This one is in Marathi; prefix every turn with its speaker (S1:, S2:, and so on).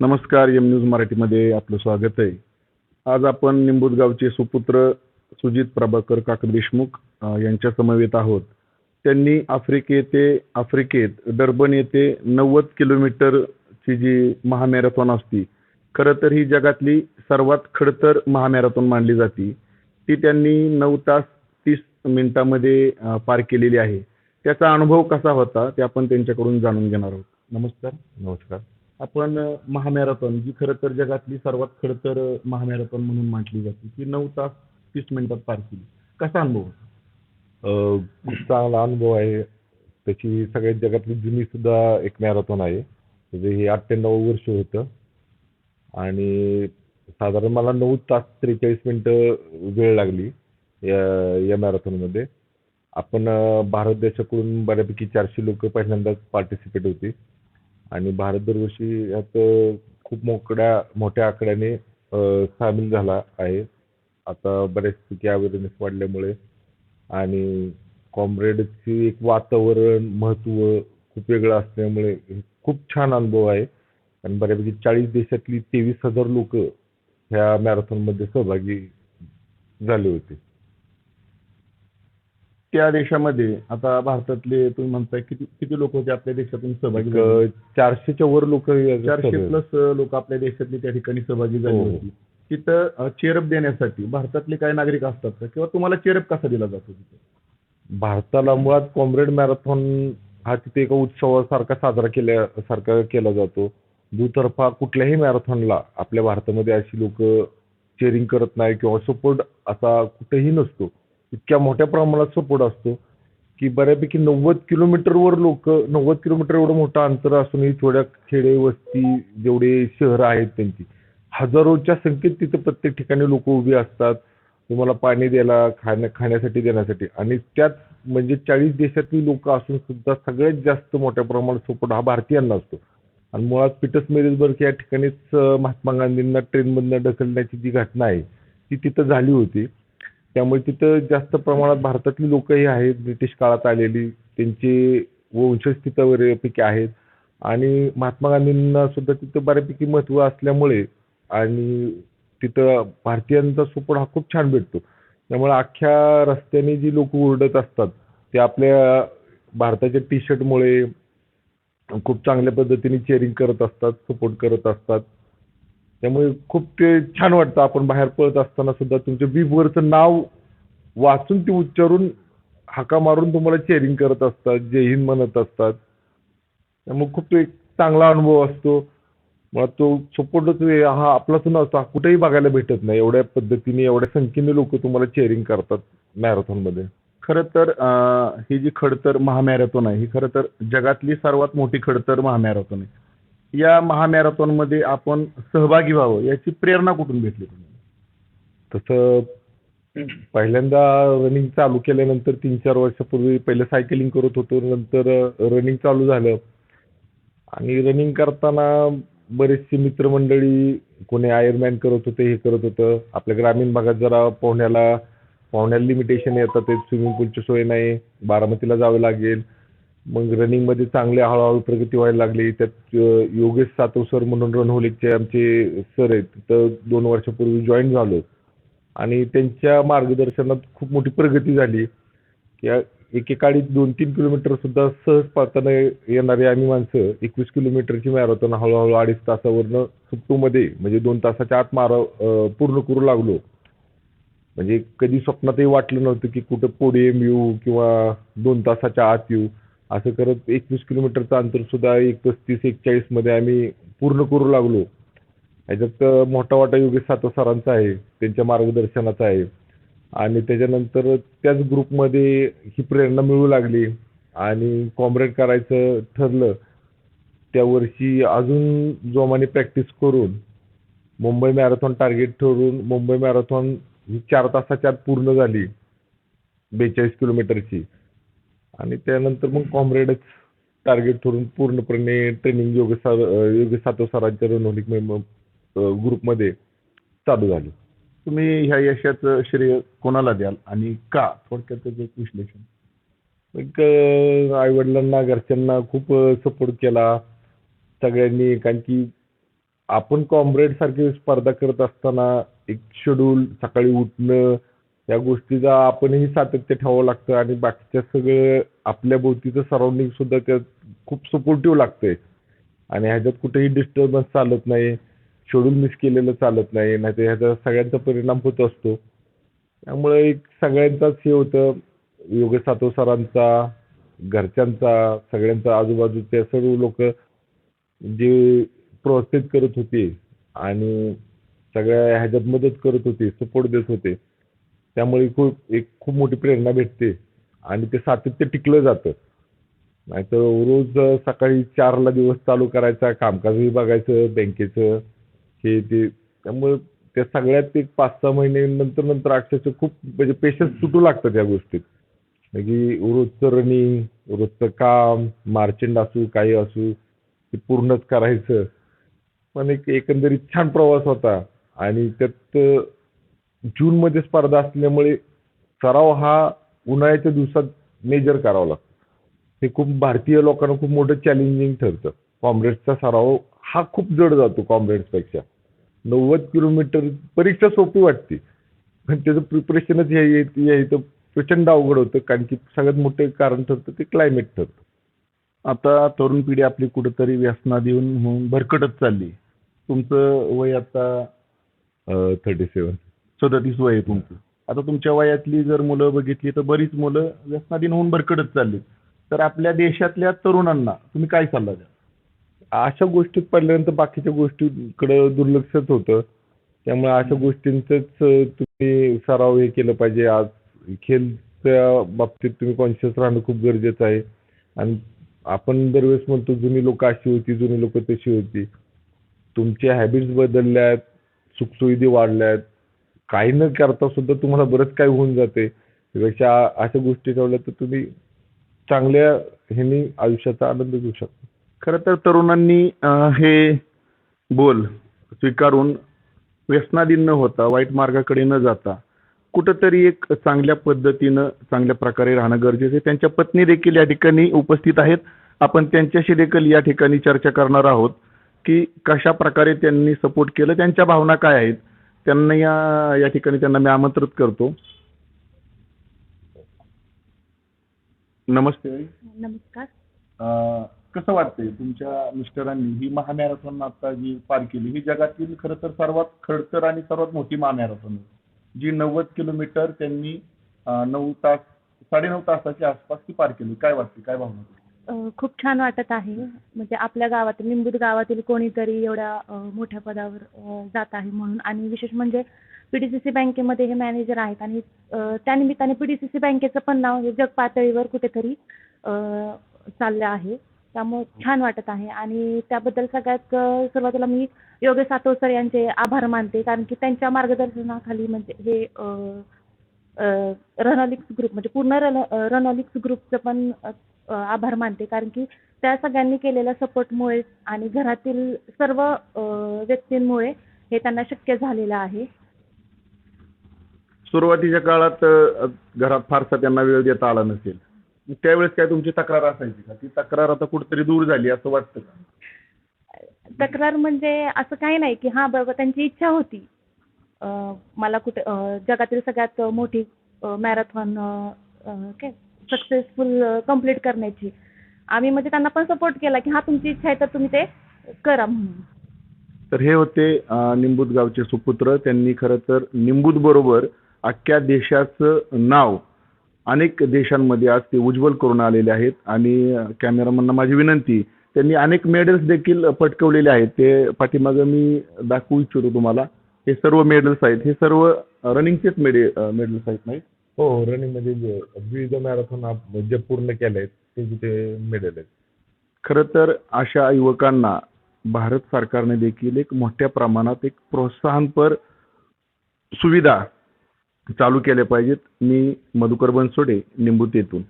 S1: नमस्कार एम न्यूज मराठीमध्ये आपलं स्वागत आहे. आज आपण निंबूजगावचे सुपुत्र सुजित प्रभाकर काकड देशमुख यांच्या समवेत आहोत. त्यांनी आफ्रिकेते आफ्रिकेत डर्बन येथे नव्वद किलोमीटरची जी महामॅरेथॉन असती खरं तर ही जगातली सर्वात खडतर महामॅरेथॉन मानली जाते. ती त्यांनी नऊ तास तीस मिनिटामध्ये पार केलेली आहे. त्याचा अनुभव कसा होता ते आपण त्यांच्याकडून जाणून घेणार आहोत. नमस्कार.
S2: नमस्कार.
S1: आपण महामॅरेथॉन जी खरं तर जगातली सर्वात खडतर तर महामॅरेथॉन म्हणून म्हटली जाते ती नऊ तास तीस मिनिटात पार केली. कसा अनुभव होता?
S2: खूप चांगला अनुभव आहे. त्याची सगळ्यात जगातली जुनी सुद्धा एक मॅरेथॉन आहे. म्हणजे हे अठ्ठ्याण्णव वर्ष होतं. आणि साधारण मला नऊ तास त्रेचाळीस मिनटं वेळ लागली या या मॅरेथॉनमध्ये. आपण भारत देशाकडून बऱ्यापैकी चारशे लोक पहिल्यांदाच पार्टिसिपेट होती. आणि भारत दरवर्षी यात खूप मोकड्या मोठ्या आकड्याने सामील झाला आहे. आता बऱ्याचपैकी अवेअरनेस वाढल्यामुळे. आणि कॉम्रेडची एक वातावरण महत्त्व खूप वेगळं असल्यामुळे खूप छान अनुभव आहे. आणि बऱ्यापैकी चाळीस देशातली तेवीस हजार लोक ह्या मॅरेथॉनमध्ये सहभागी झाले होते.
S1: त्या देशामध्ये आता भारतातले तुम्ही म्हणताय किती किती लोक होते आपल्या देशातून सहभागी झाले?
S2: एक चारशेच्या वर लोक
S1: चारशे प्लस लोक आपल्या देशातली त्या ठिकाणी सहभागी झाली
S2: हो.
S1: होती. तिथं चेअरअप देण्यासाठी भारतातले काही नागरिक असतात का? किंवा तुम्हाला चेअरअप कसा दिला जातो तिथे?
S2: भारताला मुळात कॉम्रेड मॅरेथॉन हा तिथे एका उत्सवासारखा साजरा केल्यासारखा केला जातो. दुतर्फा कुठल्याही मॅरेथॉनला आपल्या भारतामध्ये अशी लोक चेअरिंग करत नाही किंवा सपोर्ट असा कुठेही नसतो. इतक्या मोठ्या प्रमाणात सपोर्ट असतो की बऱ्यापैकी नव्वद किलोमीटरवर लोक नव्वद किलोमीटर एवढं मोठं अंतर असूनही थोड्या खेडे वस्ती जेवढे शहरं आहेत त्यांची हजारोच्या संख्येत तिथं प्रत्येक ठिकाणी लोक उभी असतात तुम्हाला पाणी द्यायला खाण्या खाण्यासाठी देण्यासाठी. आणि त्यात म्हणजे चाळीस देशातली लोक असून सुद्धा सगळ्यात जास्त मोठ्या प्रमाणात सपोर्ट हा भारतीयांना असतो. आणि मुळात पीटर्स या ठिकाणीच महात्मा गांधींना ट्रेनमधनं ढकलण्याची जी घटना आहे ती तिथं झाली होती. त्यामुळे तिथं जास्त प्रमाणात भारतातली लोकही आहेत ब्रिटिश काळात आलेली. त्यांचे वंशज तिथं बऱ्यापैकी आहेत. आणि महात्मा गांधींना सुद्धा तिथं बऱ्यापैकी महत्त्व असल्यामुळे आणि तिथं भारतीयांचा सपोर्ट हा खूप छान भेटतो. त्यामुळे अख्ख्या रस्त्याने जी लोक ओरडत असतात ते आपल्या भारताच्या टी शर्टमुळे खूप चांगल्या पद्धतीने चेअरिंग करत असतात सपोर्ट करत असतात. त्यामुळे खूप ते छान वाटतं. आपण बाहेर पळत असताना सुद्धा तुमच्या बीबवरचं नाव वाचून ते उच्चारून हाका मारून तुम्हाला चेअरिंग करत असतात जय हिंद म्हणत असतात. त्यामुळे खूप एक चांगला अनुभव असतो. मला तो सपोर्टच हा आपलाच नसतो कुठेही बघायला भेटत नाही. एवढ्या पद्धतीने एवढ्या संख्येने लोक तुम्हाला चेअरिंग करतात मॅरेथॉनमध्ये.
S1: खरं तर ही जी खडतर महामॅरेथॉन आहे ही खरं तर जगातली सर्वात मोठी खडतर महामॅरेथॉन आहे. या महामॅरेथॉनमध्ये आपण सहभागी व्हावं याची प्रेरणा कुठून भेटली
S2: तसं पहिल्यांदा रनिंग चालू केल्यानंतर तीन चार वर्षापूर्वी पहिले सायकलिंग करत होतो नंतर रनिंग चालू झालं. आणि रनिंग करताना बरेचसे मित्रमंडळी कोणी आयर्नमॅन करत होते हे करत होतं. आपल्या ग्रामीण भागात जरा पोहण्याला पोहण्याला लिमिटेशन येतात ते स्विमिंग पूलची सोय नाही बारामतीला जावं लागेल. मग रनिंगमध्ये चांगले हळूहळू प्रगती व्हायला लागली. त्यात योगेश सातव सर म्हणून रणहोलीचे आमचे सर आहेत. तिथं दोन वर्षापूर्वी जॉईन झालो. आणि त्यांच्या मार्गदर्शनात खूप मोठी प्रगती झाली. की एकेकाळी दोन तीन किलोमीटर सुद्धा सहज पळताना येणारी आम्ही माणसं एकवीस किलोमीटरची मॅरेथॉन हळूहळू अडीच तासावरनं सुट्टूमध्ये म्हणजे दोन तासाच्या आत मारा पूर्ण करू लागलो. म्हणजे कधी स्वप्नातही वाटलं नव्हतं की कुठं पोडियम येऊ किंवा दोन तासाच्या आत येऊ. असं करत एकवीस किलोमीटरचं अंतर सुद्धा एक पस्तीस एकचाळीसमध्ये आम्ही पूर्ण करू लागलो. ह्याच्यात मोठा वाटा योगेश सातव सरांचा आहे त्यांच्या मार्गदर्शनाचा आहे. आणि त्याच्यानंतर त्याच ग्रुपमध्ये ही प्रेरणा मिळू लागली आणि कॉम्रेड करायचं ठरलं. त्या वर्षी अजून जोमाने प्रॅक्टिस करून मुंबई मॅरेथॉन टार्गेट ठरून मुंबई मॅरेथॉन ही चार तासाच्या आत पूर्ण झाली. बेचाळीस किलोमीटरची. आणि त्यानंतर मग कॉम्रेडच टार्गेट ठरून पूर्णपणे ट्रेनिंग योगेश सर योगेश सातव सरांच्या रणोलिक ग्रुपमध्ये चालू झाली.
S1: तुम्ही ह्या यशाचं श्रेय कोणाला द्याल आणि का? थोडक्यात त्याचं एक विश्लेषण.
S2: एक आईवडिलांना घरच्यांना खूप सपोर्ट केला. सगळ्यांनी कारण की आपण कॉम्रेड सारखी स्पर्धा करत असताना एक शेड्यूल सकाळी उठणं या गोष्टीचा आपणही सातत्य ठेवावं लागतं आणि बाकीच्या सगळं आपल्या भोवतीचं सराउंडिंग सुद्धा त्यात खूप सपोर्टिव्ह लागतंय. आणि ह्याच्यात कुठेही डिस्टर्बन्स चालत नाही. शेड्यूल मिस केलेलं चालत नाही. नाही तर ह्याचा सगळ्यांचा परिणाम होत असतो. त्यामुळे एक सगळ्यांचाच हे होतं. योगेश सातव सरांचा घरच्यांचा सगळ्यांचा आजूबाजूचे सर्व लोक जे प्रोत्साहित करत होते आणि सगळ्या ह्याच्यात मदत करत होते सपोर्ट देत होते. त्यामुळे खूप एक खूप मोठी प्रेरणा भेटते. आणि ते सातत्य टिकलं जातं. नाहीतर रोज सकाळी चारला दिवस चालू करायचा कामकाजही बघायचं बँकेचं हे ते. त्यामुळे त्या सगळ्यात एक पाच सहा महिने नंतर नंतर अक्षरशः खूप म्हणजे पेशन्स सुटू लागतं त्या गोष्टीत. म्हणजे रोजचं रनिंग रोजचं काम मार्चंड असू काही असू ते पूर्णच करायचं. पण एक एकंदरीत छान प्रवास होता. आणि त्यात जूनमध्ये स्पर्धा असल्यामुळे सराव हा उन्हाळ्याच्या दिवसात मेजर करावा लागतो. हे खूप भारतीय लोकांना खूप मोठं चॅलेंजिंग ठरतं. कॉम्रेड्सचा सराव हा खूप जड जातो कॉम्रेड्सपेक्षा नव्वद किलोमीटर परीक्षा सोपी वाटते. पण त्याचं प्रिपरेशनच हे हे इथं प्रचंड अवघड होतं. कारण की सगळ्यात मोठं कारण ठरतं ते क्लायमेट ठरतं.
S1: आता तरुण पिढी आपली कुठेतरी व्यसनात येऊन होऊन भरकटत चालली. तुमचं वय आता?
S2: थर्टी सेवन
S1: सदतीस वय आहे तुमचं. आता तुमच्या वयातली जर मुलं बघितली तर बरीच मुलं व्यसनाधीन होऊन भरकटत चालली तर आपल्या देशातल्या तरुणांना तुम्ही काय सल्ला द्या
S2: अशा गोष्टीत पडल्यानंतर बाकीच्या गोष्टीकडे दुर्लक्षच होतं. त्यामुळे अशा गोष्टींचंच तुम्ही सराव हे केलं पाहिजे. आज खेळच्या बाबतीत तुम्ही कॉन्शियस राहणं खूप गरजेचं आहे. आणि आपण दरवेळेस म्हणतो जुनी लोक अशी होती जुनी लोक तशी होती. तुमच्या हॅबिट्स बदलल्यात सुखसुविधा वाढल्यात. काही न करता सुद्धा तुम्हाला बरंच काही होऊन जाते. त्यापेक्षा अशा गोष्टी ठेवल्या तर तुम्ही चांगल्या ह्यानी आयुष्याचा आनंद घेऊ शकता.
S1: खरं तर तरुणांनी अं, हे बोल स्वीकारून व्यसनाधीन न होता वाईट मार्गाकडे न जाता कुठंतरी एक चांगल्या पद्धतीनं चांगल्या प्रकारे राहणं गरजेचं आहे. त्यांच्या पत्नी देखील या ठिकाणी उपस्थित आहेत. आपण त्यांच्याशी देखील या ठिकाणी चर्चा करणार आहोत की कशा प्रकारे त्यांनी सपोर्ट केलं त्यांच्या भावना काय आहेत? त्यांना या या ठिकाणी त्यांना मी आमंत्रित करतो. नमस्ते
S3: नमस्कार.
S1: अं, कसं वाटतंय तुमच्या मिस्टरांनी ही महामॅरेथॉन आता जी पार केली ही जगातील खरं तर सर्वात खडतर आणि सर्वात मोठी महामॅरेथॉन आहे. जी नव्वद किलोमीटर त्यांनी अं, नऊ तास साडेनऊ तासाच्या आसपास ती पार केली. काय वाटते काय भावना
S3: खूप छान वाटत आहे. म्हणजे आपल्या गावातील निंबूत गावातील कोणीतरी एवढ्या मोठ्या पदावर जात आहे म्हणून. आणि विशेष म्हणजे पी डी सी सी बँकेमध्ये हे मॅनेजर आहेत आणि त्यानिमित्ताने पी डी सी सी बँकेचं पण नाव हे जग पातळीवर कुठेतरी चाललं आहे. त्यामुळे छान वाटत आहे. आणि त्याबद्दल सगळ्यात सुरुवातीला मी योगेश सातव सर यांचे आभार मानते. कारण की त्यांच्या मार्गदर्शनाखाली म्हणजे हे रनॉलिक्स ग्रुप म्हणजे पूर्ण रन रनॉलिक्स ग्रुपचं पण आभार मानते. कारण की त्या सगळ्यांनी केलेल्या सपोर्टमुळे आणि घरातील सर्व व्यक्तींमुळे हे त्यांना शक्य झालेलं आहे.
S1: सुरुवातीच्या काळात घरात फारसा त्यांना वेळ देता आला नसेल. त्यावेळेस काय तुमची तक्रार असायची का? ती तक्रार आता कुठेतरी दूर झाली असं वाटतं का?
S3: तक्रार म्हणजे असं काही नाही की हां बाबा त्यांची इच्छा होती. मला कुठे जगातील सगळ्यात मोठी मॅरेथॉन काय सक्सेसफुल कंप्लीट करण्याची. आम्ही म्हणजे त्यांना पण सपोर्ट केला की हा तुमची इच्छा आहे तर तुम्ही ते करा म्हणून.
S1: तर हे होते निंबूत गावचे सुपुत्र. त्यांनी खरं तर निंबूत बरोबर अख्ख्या देशाचं नाव अनेक देशांमध्ये आज ते उज्ज्वल करून आलेले आहेत. आणि अं, कॅमेरामॅनना माझी विनंती त्यांनी अनेक मेडल्स देखील पटकवलेले आहेत. ते पाठीमागं मी दाखवू इच्छितो तुम्हाला. हे सर्व मेडल्स आहेत. हे सर्व रनिंगचेच मेडे मेडल्स आहेत नाही?
S2: हो रनिंगमध्ये जे विविध मॅरेथॉन जे पूर्ण केले ते तिथे मेडल आहेत.
S1: खरं तर अशा युवकांना भारत सरकारने देखील एक मोठ्या प्रमाणात एक प्रोत्साहनपर सुविधा चालू केल्या पाहिजेत. मी मधुकर बनसोडे निंबूत येथून